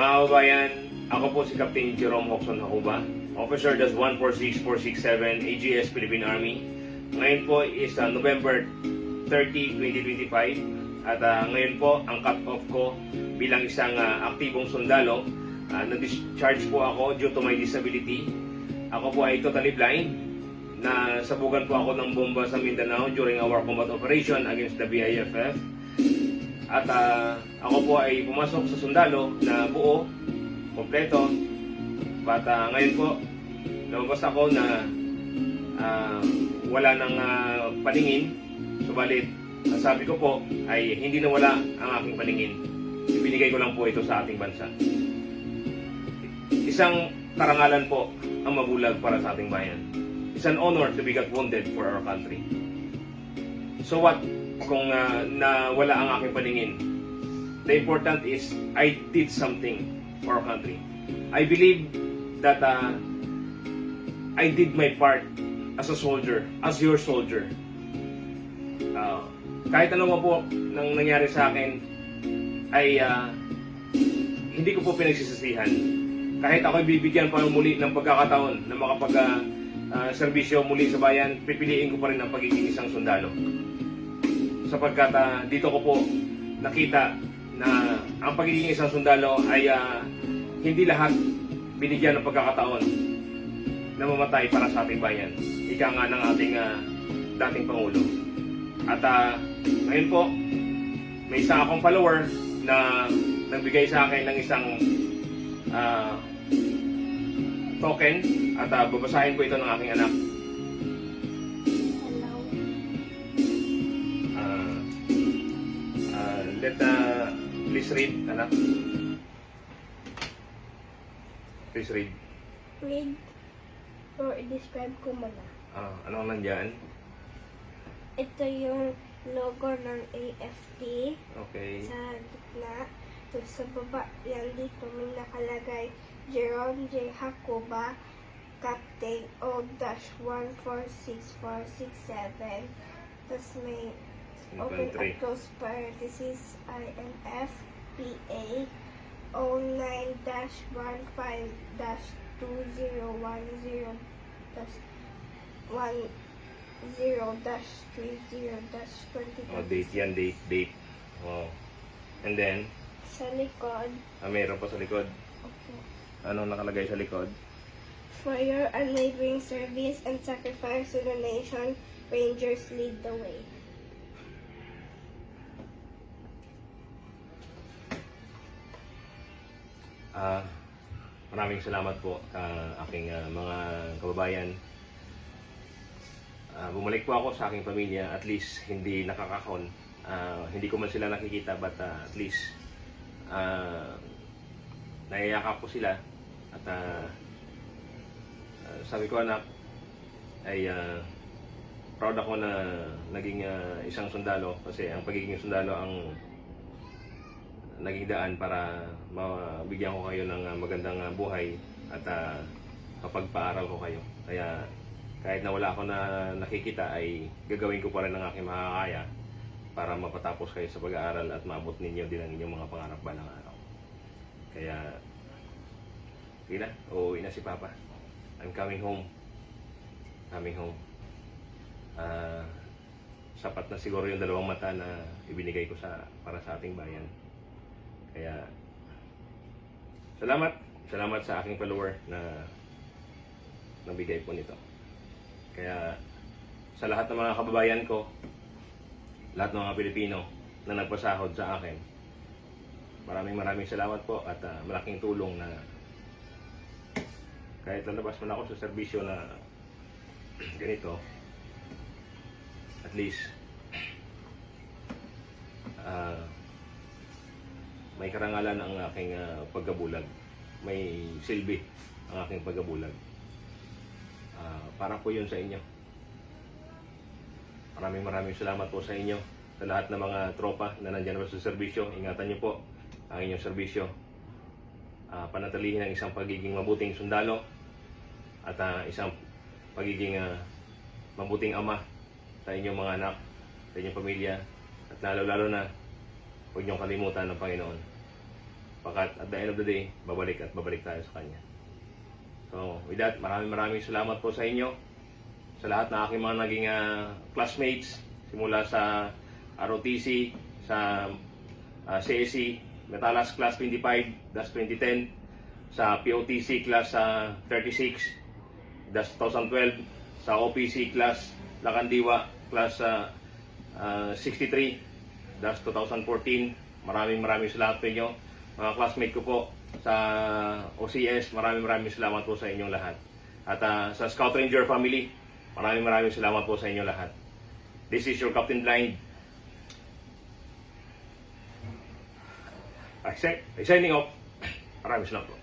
Mga kabayan, ako po si Captain Jerome Hoxon Hakuba, Officer Das 146467 AGS Philippine Army. Ngayon po is uh, November 30, 2025 at uh, ngayon po ang cut-off ko bilang isang uh, aktibong sundalo. Uh, na-discharge po ako due to my disability. Ako po ay totally blind na sabugan po ako ng bomba sa Mindanao during our combat operation against the BIFF. At ah, ako po ay pumasok sa sundalo na buo, kompleto. But ah, ngayon po, lumabas ako na ah, wala nang ah, paningin. Subalit, ang sabi ko po ay hindi nawala ang aking paningin. Ibinigay ko lang po ito sa ating bansa. Isang karangalan po ang mabulag para sa ating bayan. It's an honor to be got wounded for our country. So what kung uh, nawala ang aking paningin? The important is I did something for our country. I believe that uh, I did my part as a soldier, as your soldier. Uh, kahit ano po nang nangyari sa akin ay uh, hindi ko po pinagsisisihan. Kahit ako bibigyan pa muli ng pagkakataon na makapag uh, uh, serbisyo muli sa bayan, pipiliin ko pa rin ang pagiging isang sundalo sapagkat ah, dito ko po nakita na ang pagiging isang sundalo ay ah, hindi lahat binigyan ng pagkakataon na mamatay para sa ating bayan. Ika nga ng ating ah, dating Pangulo. At ah, ngayon po, may isa akong follower na nagbigay sa akin ng isang ah, token at ah, babasahin ko ito ng aking anak. Please read, anak. Please read. Read or describe ko muna. Ah, ano nandyan? Ito yung logo ng AFP Okay. sa gitna. Tapos sa baba yan dito may nakalagay Jerome J. Hakuba, Captain O-146467. Tapos may open and close parenthesis INF PA 09-15-2010 dash 10 dash 30 dash 20 Oh, date yan, date, date. Oh. And then, sa likod ah, mayroon pa sa likod. okay. Ano nakalagay sa likod? For your unwavering service and sacrifice to the nation, Rangers lead the way. Ah, maraming salamat po sa aking ah, mga kababayan. Ah, bumalik po ako sa aking pamilya, at least hindi nakakahon. Ah, hindi ko man sila nakikita, but ah, at least ah, naiyakap ko sila. At ah, ah, sabi ko anak, ay ah, proud ako na naging ah, isang sundalo kasi ang pagiging sundalo ang naging daan para mabigyan ko kayo ng ah, magandang ah, buhay at uh, kapagpaaral ko kayo. Kaya kahit na wala ako na nakikita ay gagawin ko pa rin ang aking makakaya para mapatapos kayo sa pag-aaral at maabot ninyo din ang inyong mga pangarap balang araw. Kaya, sige na, uuwi na si Papa. I'm coming home. Coming home. Ah, sapat na siguro yung dalawang mata na ibinigay ko sa para sa ating bayan. Kaya, salamat. Salamat sa aking follower na nabigay po nito. Kaya, sa lahat ng mga kababayan ko, lahat ng mga Pilipino na nagpasahod sa akin, maraming maraming salamat po at ah, malaking tulong na kahit lalabas man ako sa serbisyo na ganito, at least, ah, may karangalan ang aking ah, pagkabulag. May silbi ang aking pagkabulag. Ah, para po yun sa inyo. Maraming maraming salamat po sa inyo. Sa lahat ng mga tropa na nandyan po sa serbisyo. Ingatan niyo po ang inyong serbisyo. Ah, panatilihin ang isang pagiging mabuting sundalo at ah, isang pagiging ah, mabuting ama sa inyong mga anak, sa inyong pamilya, at lalo-lalo na huwag niyong kalimutan ng Panginoon. Pagkat at the end of the day, babalik at babalik tayo sa Kanya. So, with that, maraming maraming salamat po sa inyo. Sa lahat ng aking mga naging ah, classmates, simula sa ROTC, sa ah, CSE, Metalas Class 25, that's 2010, sa POTC Class ah, 36, that's 2012, sa OPC Class Lakandiwa Class ah, ah, 63, that's 2014. Maraming maraming salamat po inyo. Mga classmate ko po sa OCS, maraming maraming salamat po sa inyong lahat. At ah, sa Scout Ranger family, maraming maraming salamat po sa inyo lahat. This is your Captain Blind. I signing off. Maraming salamat po.